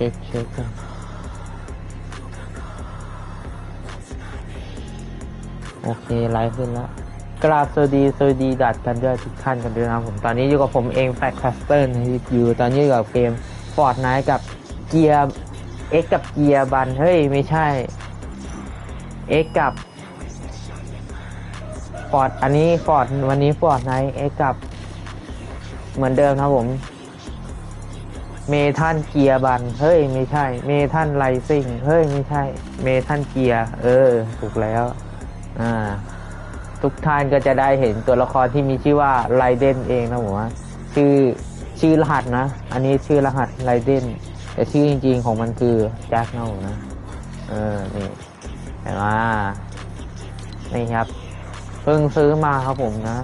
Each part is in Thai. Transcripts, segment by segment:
ช็คเช็คกันโอเค ไลฟ์ขึ้นแล้ว กราบสวัสดีสวัสดีดัดกันด้วยทุกท่านกันด้วยนะครับผม ตอนนี้อยู่กับผมเองแฟคคัสเตอร์อยู่ตอนนี้อยู่กับเกมฟอร์ดไนกับเกียร์เอ็กกับเกียร์บัน เฮ้ย ไม่ใช่เอ็กกับฟอร์ดอันนี้ฟอร์ดวันนี้ฟอร์ดไนเอ็กกับเหมือนเดิมนะครับผม เมทันเกียร์บัน เฮ้ย ไม่ใช่ เมทันไลซิ่ง เฮ้ย ไม่ใช่ เมทันเกียร์ เออ ถูกแล้ว อ่า ทุกท่านก็จะได้เห็นตัวละครที่มีชื่อว่าไรเดนเองนะผมว่าชื่อชื่อรหัสนะ อันนี้ชื่อรหัสไรเดนแต่ชื่อจริง ๆ ของมันคือแจ็คนะผมนะ เออ นี่เห็นไหมนี่ครับ เพิ่งซื้อมาครับผมนะ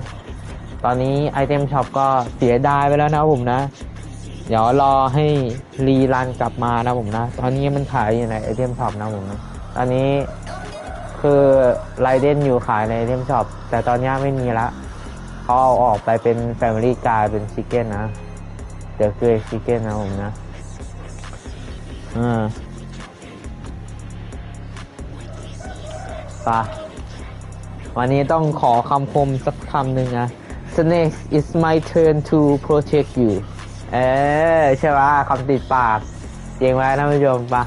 ตอนนี้ไอเทมช็อปก็เสียดายไปแล้วนะผมนะ เดี๋ยวรอให้รีรันกลับมานะผมนะ ตอนนี้มันขายอยู่ในไอเทมช็อปนะผมนะตอนนี้คือไรเดนอยู่ขายในไอเทมช็อปแต่ตอนนี้ไม่มีละเขาเอาออกไปเป็นแฟมิลี่การเป็นชิคเก้นนะ เดี๋ยวคือชิคเก้นนะผมนะอ่าไปะวันนี้ต้องขอคำคมสักคำหนึ่งนะ Snake it's my turn to protect you เออใช่ป่ะคำติดปากจริงไหมท่านผู้ชมปะ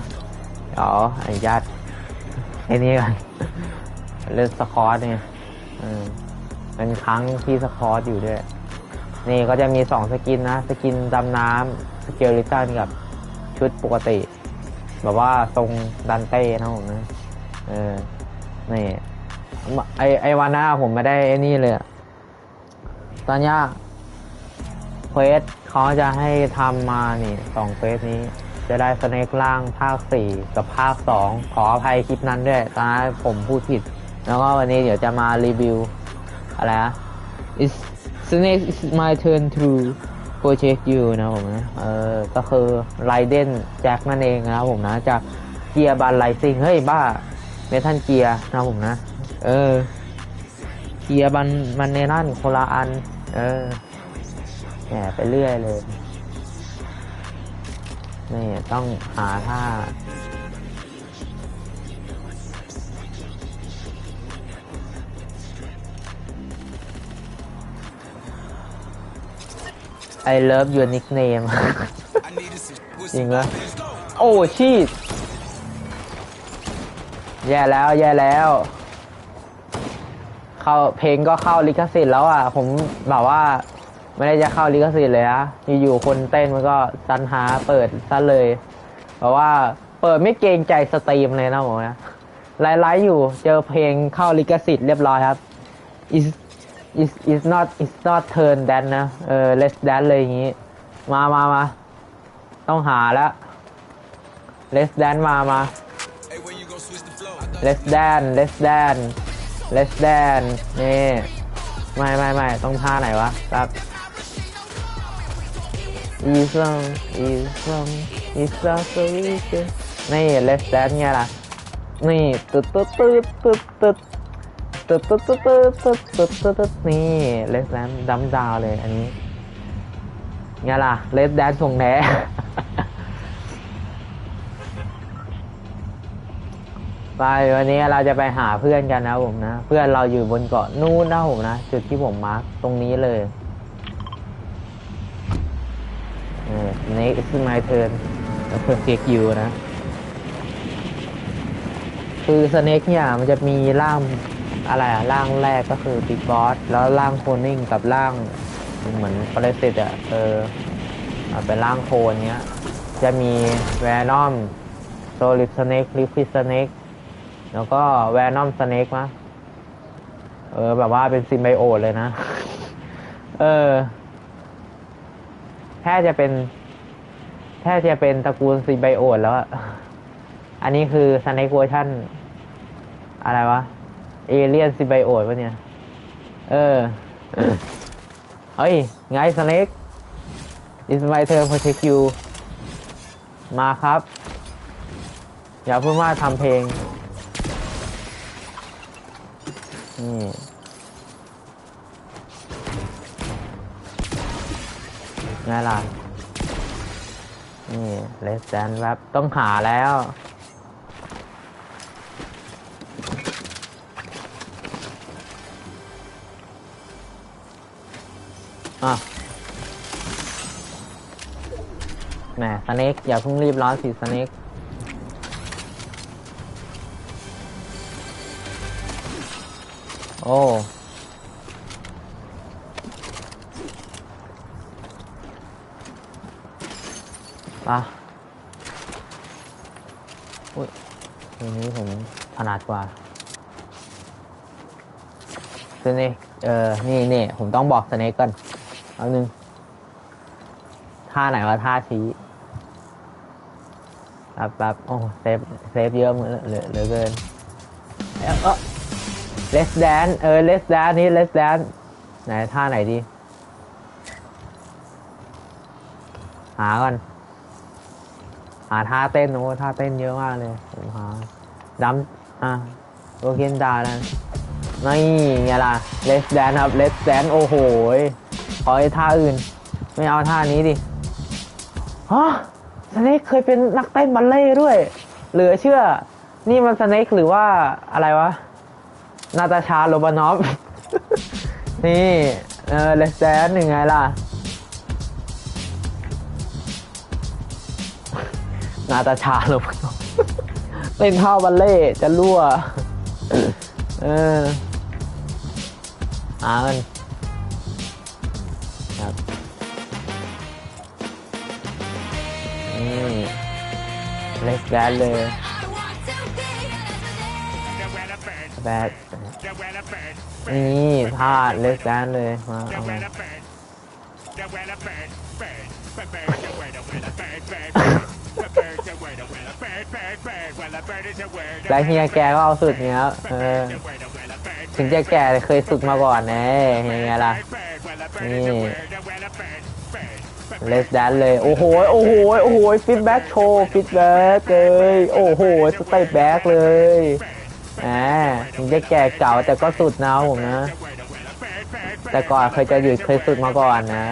เดี๋ยวอนุญาตไอ้นี่ก่อนเล่นสคอร์ตเนี่ยอืมเป็นครั้งที่สคอร์ตอยู่ด้วย นี่ก็จะมีสองสกินนะ สกินดำน้ำสเกลิตันกับชุดปกติ แบบว่าทรงดันเต้นะผมนะเออนี่ไอไอวันหน้าผมไม่ได้ไอ้นี่เลยตอนนี้เควส เขาจะให้ทำมานี่สองเควสนี้ จะได้สเนกล่างภาคสี่กับภาคสองขออภัยคลิปนั้นด้วยตอนนั้นผมพูดผิด แล้วก็วันนี้เดี๋ยวจะมารีวิว อะไรนะ is Snake is my turn to protect you นะผมนะเออก็คือไรเดนแจ็คนั่นเองนะผมนะ จากเกียร์บันไลซิงเฮ้ยบ้าเมทันเกียร์นะผมนะ เออเกียร์บันมันในนั่นคนละอัน เออ แหมไปเรื่อยเลย นี่ต้องหาท่า I love your nickname จริงเหรอโอ้ชีตแย่แล้วแย่แล้ว เข้าเพลงก็เข้าลิขสิทธิ์แล้วอะ ผมแบบว่า ไม่ได้จะเข้าลิขสิทธิ์เลยนะอยู่ๆคนเต้นมันก็สรรหาเปิดซะเลยแบบว่าเปิดไม่เกรงใจสตรีมเลยนะผมนะไลฟ์ๆอยู่เจอเพลงเข้าลิขสิทธิ์เรียบร้อยครับ is is is not is not turn dance นะเออ let's dance เลยอย่างงี้ มามามาต้องหาแล้ว let's dance มามา let's dance let's dance let's dance นี่ ไม่ไม่ไม่ต้องท่าไหนวะครับ is some is some is some solution นี่ let's dance ไงล่ะ นี่ตึ๊ดตึ๊ดตึ๊ดตึ๊ดตึ๊ดตึ๊ดตึ๊ดตึ๊ดตึ๊ดตึ๊ดตึ๊ดตึ๊ดตึ๊ดนี่ let's dance ดัมดาวเลยอันนี้ไงล่ะ let's dance ส่งแท้ไปวันนี้เราจะไปหาเพื่อนกันนะผมนะ เพื่อนเราอยู่บนเกาะนู่นนะผมนะ จุดที่ผมมาร์กตรงนี้เลย เออ next is my turn แล้วเพื่อนเรียกยูนะ คือสเน็กเนี่ยมันจะมีร่างอะไรอะร่างแรกก็คือบิ๊กบอสแล้วร่างโคนิ่งกับร่างเหมือนปรสิตอะเออเป็นร่างโคนเนี้ย จะมีแวนอมโซลิดสเน็กลิควิสเน็กแล้วก็แวนอมสเน็กมะเออ แบบว่าเป็นซิมไบโอตเลยนะ เออ แค่จะเป็นแค่จะเป็นตระกูลซิมไบโอตแล้ว อันนี้คือสเน็กเวอร์ชันอะไรวะ เอเลียนซิมไบโอตวะเนี่ย เออ เฮ้ย ไงสเน็ก is my turn protect you มาครับ อย่าเพูดว่าทำเพลงนี่ ไงล่ะ นี่เลสแดนแบบต้องหาแล้ว อะแหมสเน็กอย่าเพิ่งรีบร้อนสิสเน็กโอ้ ปะอุ้ยทีนี้ผมถนัดกว่าสเน็กเออนี่นี่ผมต้องบอกสเนกก่อนเอาหนึ่งท่าไหนว่าท่าชี้แบบแบบโอ้เซฟเซฟเยอะเหมือนเลือเหลือเกินเอ้าเออ let's dance เออ let's dance นี่ let's dance ไหนท่าไหนดี หาก่อน หาท่าเต้นโอ้ท่าเต้นเยอะมากเลยผมหาดัมอะโอเคนดาแล้วนี่ไงล่ะ let's dance ครับ let's dance โอ้โหขอไอ้ท่าอื่น ไม่เอาท่านี้ดิฮะสเน็กเคยเป็นนักเต้นบัลเล่ต์ด้วย เหลือเชื่อ นี่มันสเน็กหรือว่าอะไรวะ นาตาชาโรบานอฟ นี่ เออ let's dance ยังไงล่ะ นาตาชาโรบานอฟเต้นท่าบัลเล่ต์จะรั่ว เอออ่ากันครับนี่เล็กแบดเลยแบดนี่ท่าเล็กแบดเลยมาเอา แล้วเฮียแกก็เอาสุดเนี้ยเออถึงจะแก่เคยฝึกมาก่อนแน่ยังไงล่ะนี่เลสแดนเลย โอ้โห โอ้โห โอ้โหฟิตแบ็กโชว์ฟิตแบ็กเลย โอ้โห สเตปแบ็กเลยแหมถึงจะแก่เก่าแต่ก็สุดนะผมนะ แต่ก่อนเคยจะหยุดเคยสุดมาก่อนนะ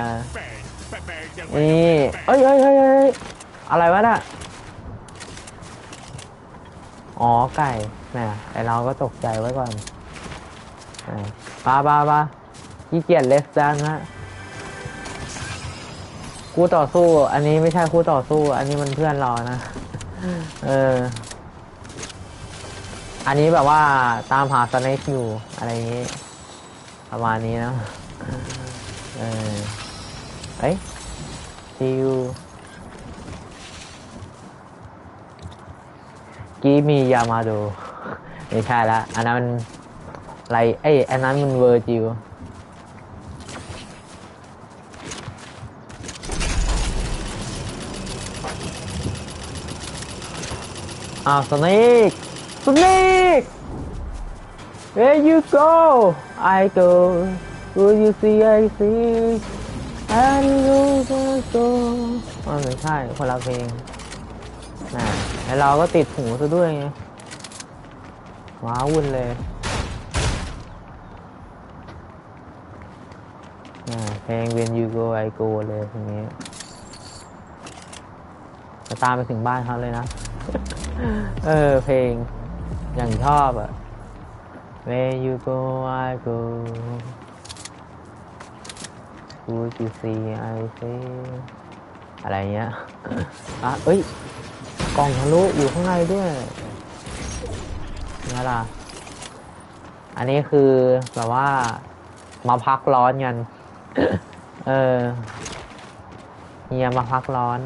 นี่ เอ้ยเอ้ยเอ้ยเอ้ยอะไรวะน่ะ อ๋อไก่แหมไอเราก็ตกใจไว้ก่อนแหมปาปาปาขี้เกียจเลสแดนนะคู่ต่อสู้ อันนี้ไม่ใช่คู่ต่อสู้ อันนี้มันเพื่อนเรานะ เออ อันนี้แบบว่าตามหาสเน็กอยู่อะไรอย่างนี้ ประมาณนี้นะ เออเอ้ยซิว กีมียามาดูไม่ใช่ละอันนั้นมันอะไรเอ้อันนั้นมันเวอร์จิวอ้าวสเนกสเนก Where you go I go Who you see I see and you go อ๋อไม่ใช่คนละเพลง นะแล้วเราก็ติดหูซะด้วยไงว้าวุ่นเลยอ่าเพลง When you go I go เลยทีนี้จะตามไปถึงบ้านเขาเลยนะ เออ เพลง อย่างชอบอะ Where you go I go Would you see I see อะไรเงี้ย อะ เอ้ย กล่องทะลุอยู่ข้างในด้วยนี่ล่ะ อันนี้คือแบบว่ามาพักร้อนกัน เออเฮียมาพักร้อน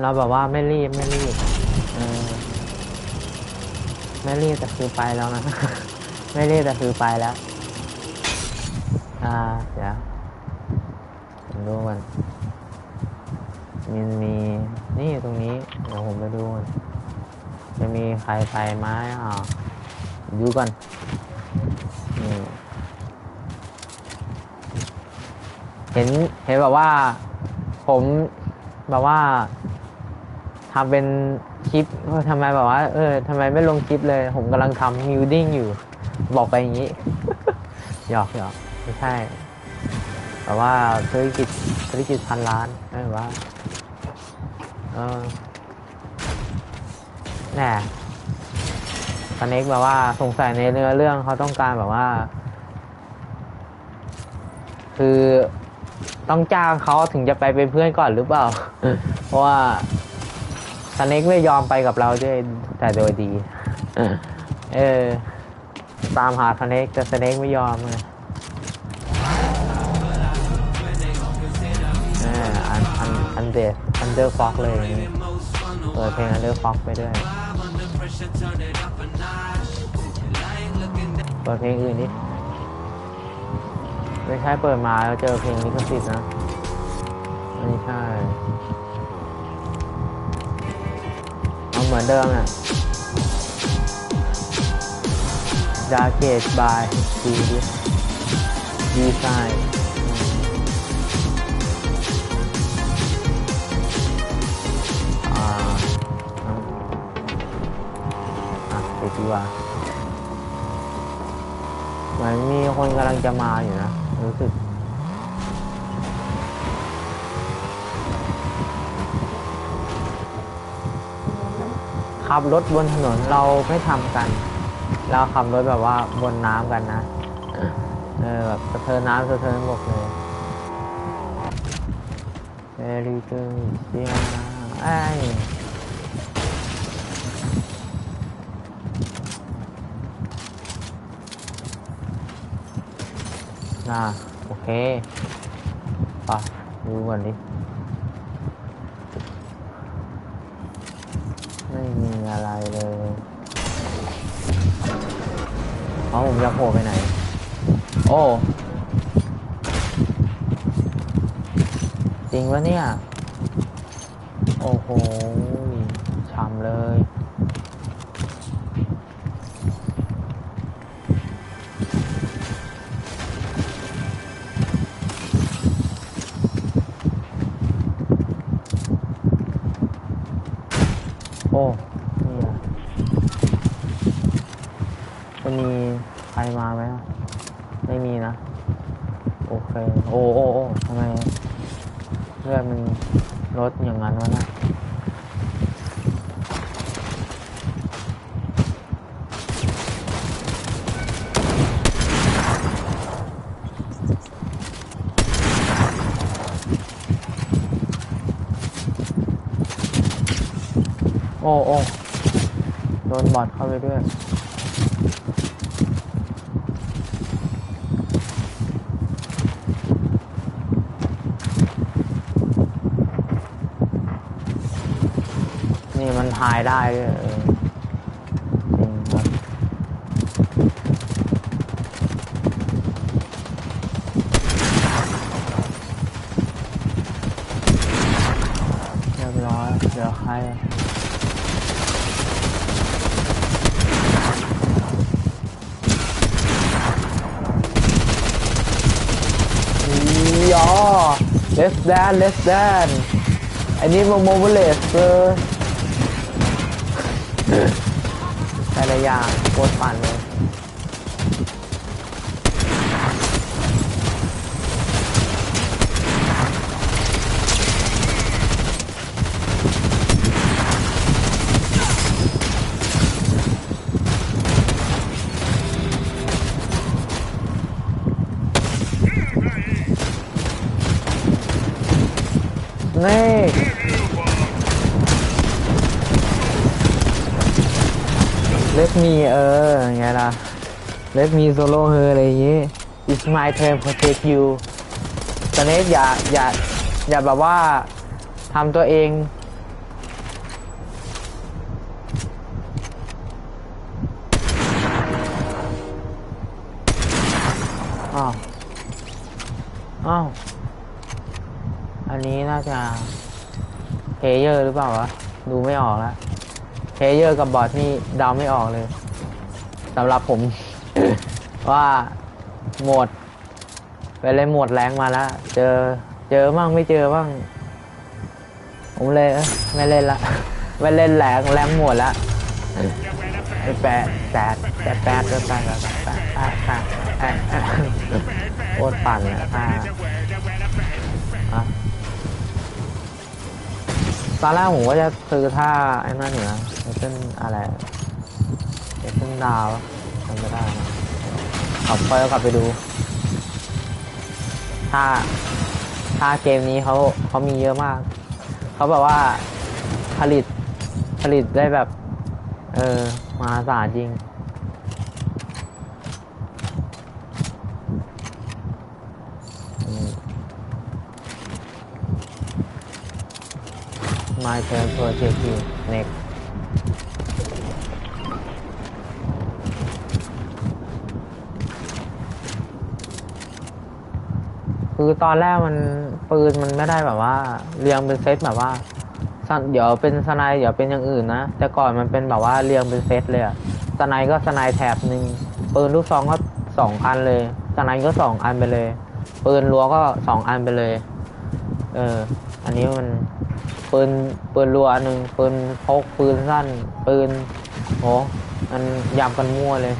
เราแบบว่าไม่รีบไม่รีบ เออ ไม่รีบแต่คือไปแล้วนะ ไม่รีบแต่คือไปแล้ว อ่า เดี๋ยวผมดูมันมันมีนี่ตรงนี้ เดี๋ยวผมไปดูก่อนจะมีใครไปไหมอ่าดูก่อนนี่เห็นเห็นแบบว่า ผมแบบว่าทำเป็นคลิปทำไมแบบว่า เออทำไมไม่ลงคลิปเลย ผมกำลังทำมิวดิ้งอยู่ บอกไปอย่างนี้ หยอกหยอก ไม่ใช่แต่ว่าธุรกิจธุรกิจพันล้านไม่ว่าเออแน่สเน็กแบบว่าสงสัยในเนื้อเรื่องเขาต้องการแบบว่า คือต้องจ้างเขาถึงจะไปเป็นเพื่อนก่อนหรือเปล่า เพราะว่าสเน็กไม่ยอมไปกับเราด้วยแต่โดยดี เออ ตามหาสเน็กแต่สเน็กไม่ยอมเลย เดอร์อันเดอร์ฟ็อกเลยอย่างงี้เปิดเพลงอันเดอร์ฟ็อกไปด้วยเปิดเพลงอื่นดิไม่ใช่เปิดมาแล้วเจอเพลงลิขสิทธิ์นะไม่ใช่เอาเหมือนเดิมน่ะ Dark Age by d Design อ่า ดีกว่าเหมือนมีคนกำลังจะมาอยู่นะรู้สึกขับรถบนถนนเราไม่ทำกัน เราขับรถแบบว่าบนน้ำกันนะ เออแบบสะเทินน้ำสะเทินบกเลย Very good เสียนไอ้ ยน่าโอเคไปดูก่อนดิ ไม่มีอะไรเลยเอาผมจะโผล่ไปไหน โอ้จริงวะเนี่ย โอ้โหช้ำเลย โอ้นี่อะจะมีใครมาไหมอะไม่มีนะ โอเค โอ้โอ้โอ้ทำไมเลือดมันลดอย่างนั้นวะนะโอ้โอ้โดนบ อดเข้าไปด้วยนี่มันหายได้ด้วยเออจริงครับเรียบร้อยเหลือใครอะอ๋อ less than less than อันนี้มันโมบิเลสเออแต่ละอย่างโคตรปั่นเลย มีเออไงล่ะเล t มีโซโล่เฮออะไรอย่างงี้ It's my turn protect you ตอนนี้อย่าอย่าอย่าแบบว่าทำตัวเองอ้าวอ้าวอันนี้น่าจะเพเยอร์หรือเปล่าวะ ดูไม่ออกแล้ว เเยอร์กับบอทนี่เดาไม่ออกเลยสำหรับผม ว่าโหมดไปเลยโหมดแรงมาแล้ว เจอเจอบ้างไม่เจอบ้าง ผมเลยไม่เล่นละ ไม่เล่นแรงแรงหมดละแปดแปดแปดแปดแปดแปดแปดแปดแปดแอะแอะโคตรปั่นอะท่ะ ตอนแรกผมก็จะซื้อท่าไอ้นั่นอยู่นะไอ้เส้นอะไรไอ้เส้นดาวอะจำไม่ได้นะขับไปก็กลับไปดูท่าท่าเกมนี้เขาเขามีเยอะมาก เขาแบบว่าผลิตผลิตได้แบบ เออมาสาจริง My turn project you next คือตอนแรกมันปืนมันไม่ได้แบบว่า เรียงเป็นเซตแบบว่าเดี๋ยวเป็นสไนเดี๋ยวเป็นอย่างอื่นนะ แต่ก่อนมันเป็นแบบว่าเรียงเป็นเซตเลยอะสไนด์ก็สไนด์แถบหนึ่งปืนลูกซองก็สองอันเลยสไนด์ก็สองอันไปเลยปืนรัวก็สองอันไปเลย เออ อันนี้มัน ปืนปืนรัวอันหนึ่งปืนพกปืนสั้น ปืนโหมันยำกันมั่วเลย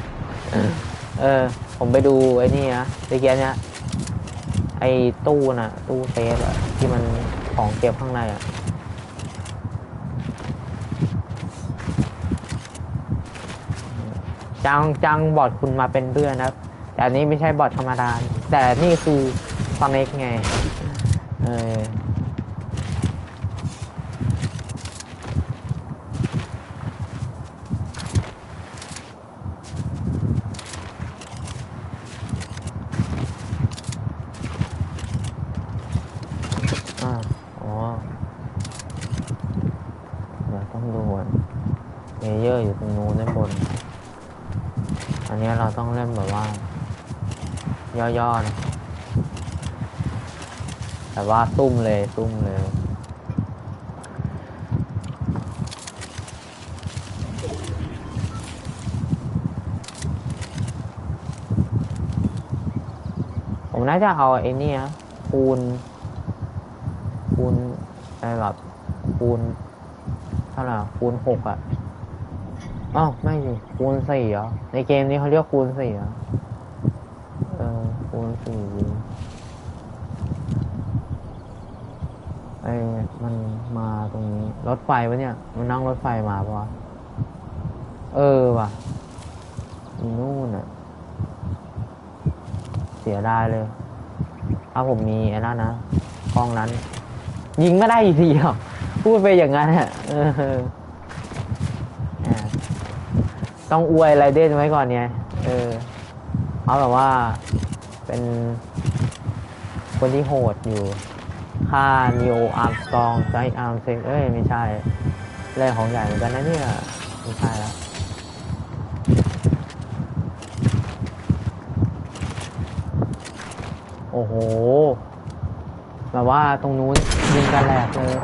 เออ ผมไปดูไอ้นี่นะตะเกียบเนี้ยไอ้ตู้น่ะ ตู้เซฟอะที่มันของเก็บข้างในอะจังจังบอทคุณมาเป็นเพื่อนนะครับ แต่อันนี้ไม่ใช่บอทธรรมดา แต่นี่คือฟอนเน็กไง เออาอ๋อ เดี๋ยวต้องดูก่อน เลเยอร์อยู่ตรงนู้นด้านบน อันนี้เราต้องเล่นแบบว่า ย่อๆนะแต่ว่าซุ่มเลยซุ่มเลยผมน่าจะเอาไอ้นี่นะคูณคูณอะไรแบบคูณ ท่าไหร่คูณหกอะอ้าวไม่สิคูณสี่เหรอ ในเกมนี้เขาเรียกคูณสี่เหรอ เออคูณสี่ไอ้มันมาตรงนี้ รถไฟวะเนี่ย มันนั่งรถไฟมาปะเออว่ะนู่นู่นอะ เสียดายเลย ถ้าผมมีไอ้นั่นนะกล้องนั้น ยิงไม่ได้อีกทีหรอ พูดไปอย่างนั้นอะต้องอวยไรเดนไว้ก่อนเนี่ยเออเอาแบบว่าเป็นคนที่โหดอยู่ค่านิโออาร์มสตองไซอาร์มเซงเอ้ย ไม่ใช่เรื่องของใหญ่เหมือนกันนะเนี่ย ไม่ใช่แล้วโอ้โหแบบว่าตรงนู้นยิงกันแหลกเลย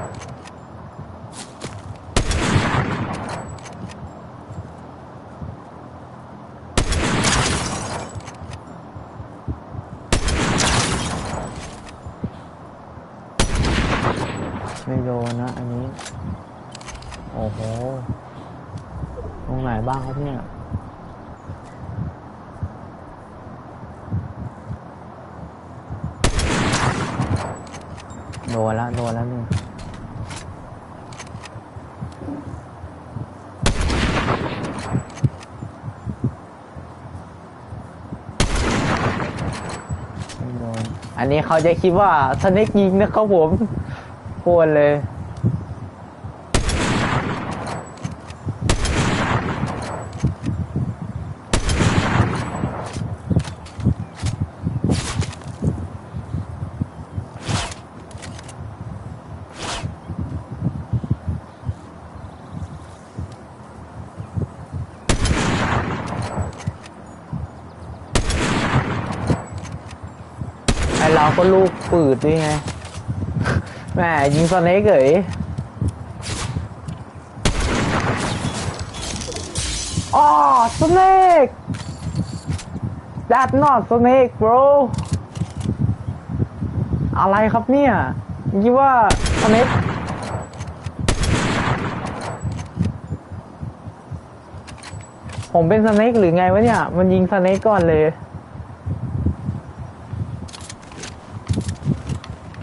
ไม่โด นี้ โอ้โห ตรงไหนบ้างครับเนี่ยโดนแล้วโดนแล้วนี่อันนี้เขาจะคิดว่าสเน็กยิงนะครับผมควรเลย เราก็ลูกปืดด้วยไงแหมยิงสเน็กเอ๋ยอ๋อสเน็ก That's not snake bro อะไรครับเนี่ยคิดว่าสเน็กผมเป็นสเน็กหรือไงวะเนี่ย มันยิงสเน็กก่อนเลย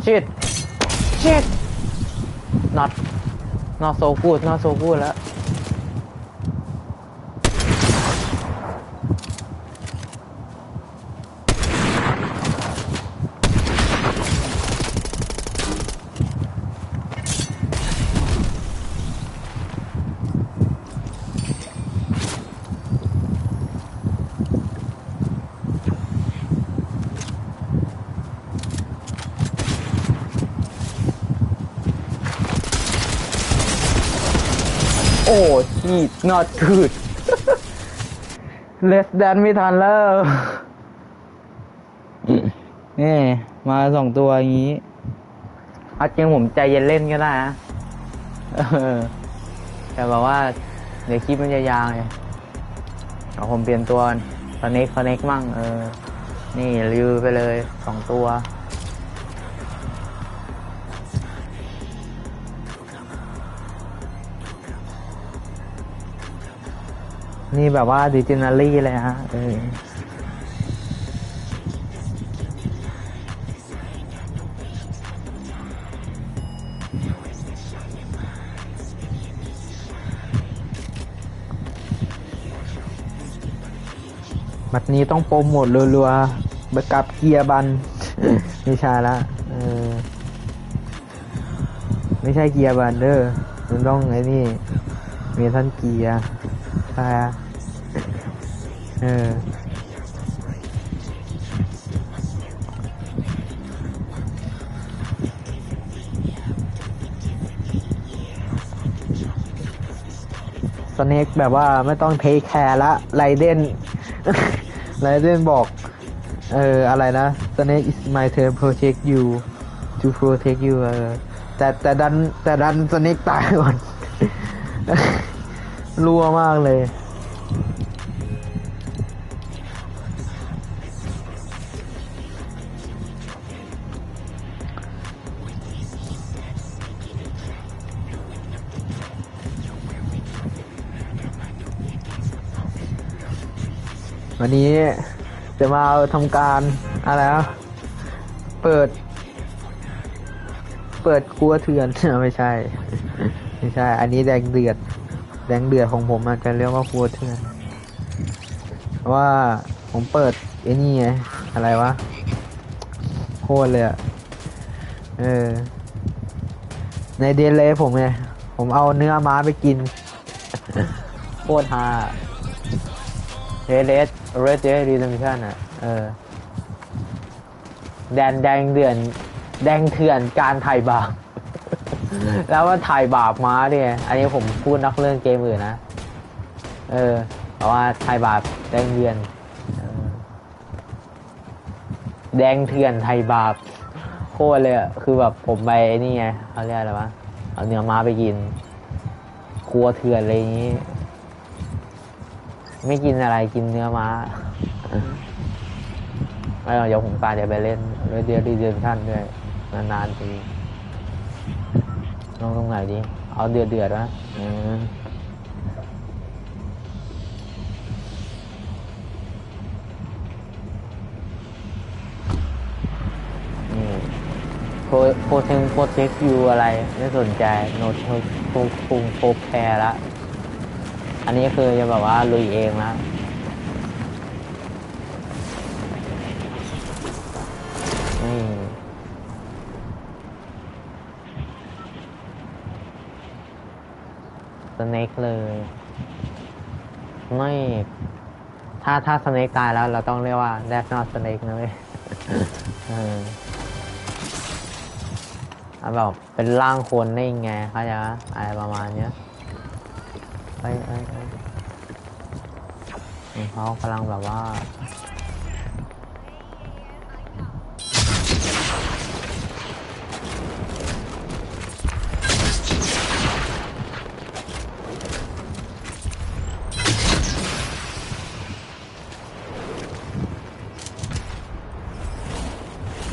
shit shit not not so good not so good แล้ว โอ้ ชีด not good less than ไม่ทันแล้ว นี่มาสองตัวอย่างนี้เอาจริงผมใจเย็นเล่นก็ได้นะเออแต่แบบว่า เดี๋ยวคลิปมันจะยาวไงเอาผมเปลี่ยนตัวคอนเน็กคอนเน็กมั่งเออ นี่รีวิวไปเลยสองตัว นี่แบบว่าดิจินาลี่เลยฮะเออบัดนี้ต้องโปรโมทรัวๆเบกับเกียร์บัน ไม่ใช่ละเออไม่ใช่เกียร์บันเด้อมันต้องไอ้นี่มีท่านเกียร์ใช่ เออสเน็กแบบว่าไม่ต้องเทคแคร์ละไรเดนไรเดนบอก เออ อะไรนะ Snake is my turn protect you to protect you เออแต่แต่ดันแต่ดันสเน็กตายก่อน รัวมากเลย วันนี้จะมาทำการอะไรนะเปิด เปิดครัวเถื่อน ไม่ใช่ ไม่ใช่ อันนี้แดงเดือด แดงเดือดของผมอาจจะเรียกว่าครัวเถื่อนเพราะว่าผมเปิดไอ้นี่ไงอะไรวะโคตรเลยอะเออ ในเดนเลยผมไงผมเอาเนื้อม้าไปกิน โคตรฮาเดเรด เรดเรดรีดมิชันอะ เออ แดนแดงเดือน แดงเถื่อนการถ่ายบาป แล้วว่าถ่ายบาปม้าเนี่ย อันนี้ผมพูดนักเรื่องเกมอื่นนะ เออเพราะว่าถ่ายบาปแดงเดือนแดงเถื่อนไทยบาปโคตรเลยอะคือแบบผมไปนี่ไงเขาเรียกอะไรวะ เอาเนื้อม้าไปกิน ครัวเถื่อนอะไรอย่างนี้ ไม่กินอะไรกินเนื้อม้าไม่เอาเดี๋ยวผมกาจะไปเล่นเรเดียดีเดือนท่านด้วยนานๆทีลองตรงไหนดี เอาเดือดเดือดๆวะโปรโปรเทงโปรเทคยูอะไร ไม่สนใจ โนตโปรโปรโปรแพรละ อันนี้คือจะแบบว่าลุยเองนะนี่สเน็กเลยไม่ถ้าถ้าสเน็กตายแล้วเราต้องเรียกว่า that's not snake นะเว้ยเออเอาแบบเป็นร่างคนได้ยังไงเขาใจปะอะไรประมาณเนี้ยเอ้ยเอ้ยเอ้ยเขากำลังแบบว่า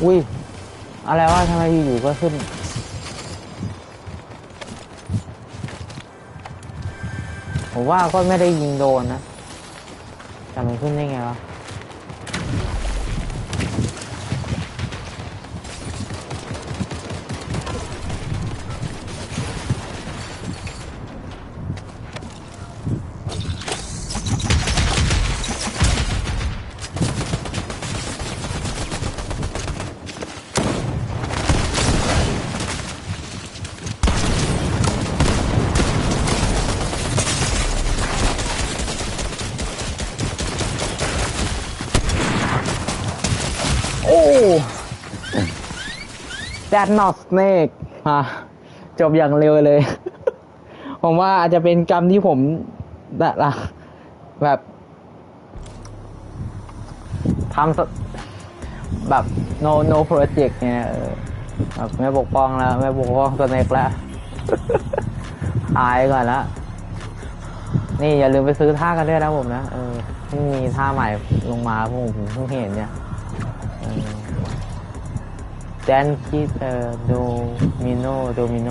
อุ้ย อะไรวะทำไมอยู่ๆก็ขึ้น ผมว่าก็ไม่ได้ยิงโดนนะแต่มันขึ้นได้ไงวะ That not snake อะจบอย่างเร็วเลย ผมว่าอาจจะเป็นกรรมที่ผมแบบละแบบทำสแบบ no no project เนี่ยแบบไม่ปกป้องแล้ว ไม่ปกป้องสเน็กแล้วอายก่อนละนี่อย่าลืมไปซื้อท่ากันด้วยนะผมนะ เออมีท่าใหม่ลงมาผมผมเพิ่งเห็นเนี่ย แดนคิดเอ่อโดมิโนโดมิโน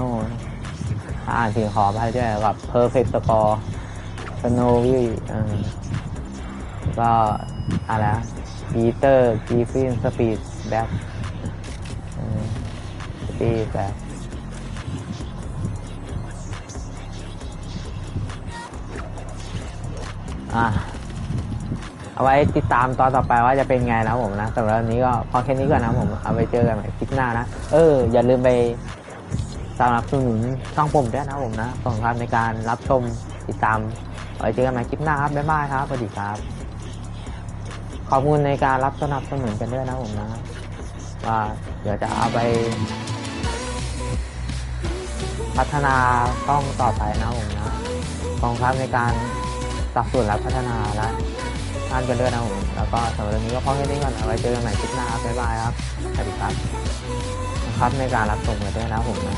อ่านผิดขอพายด้วยกับ perfect score snowy ก็อะไรปีเตอร์กีฟินสปีดแบ็คสปีดแบ็คอะ เอาไว้ติดตามตอนต่อไปว่าจะเป็นไงนะผมนะสำหรับวันนี้ก็พอแค่นี้ก่อนนะผมเอาไปเจอกันใหม่คลิปหน้านะ เออ อย่าลืมไปสนับสนุนช่องผมด้วยนะผมนะส่งครับในการรับชมติดตามเอาไว้เจอกันใหม่คลิปหน้าครับบ๊ายบายครับสวัสดีครับ ขอบคุณในการรับสนับสนุนกันด้วยนะผมนะว่าเดี๋ยวจะเอาไป พัฒนาช่องต่อไปนะผมนะขอบคุณครับในการสนับสนุนและพัฒนาและ พลานกันด้วยนะผม แล้วก็สำหรับวันนี้ก็พอแค่นี้ก่อนเอาไว้เจอกันใหม่คลิปหน้าครับบ๊ายบายครับสวัสดีครับ ครับในการรับชมกันด้วยนะผมนะ